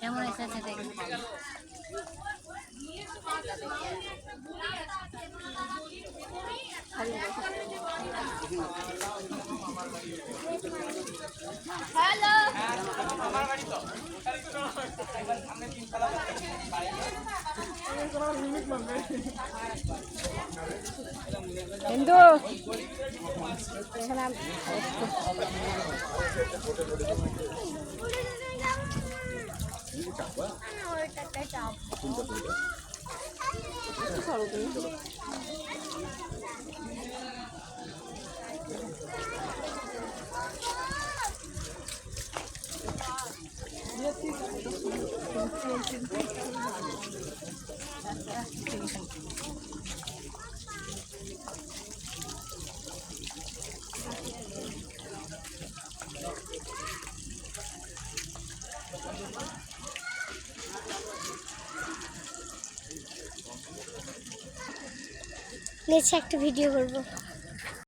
কেমন হয়েছে সেটাই হিন্দু। এখানে আম- একটু সরো তুমি। নিচে একটা ভিডিও করব।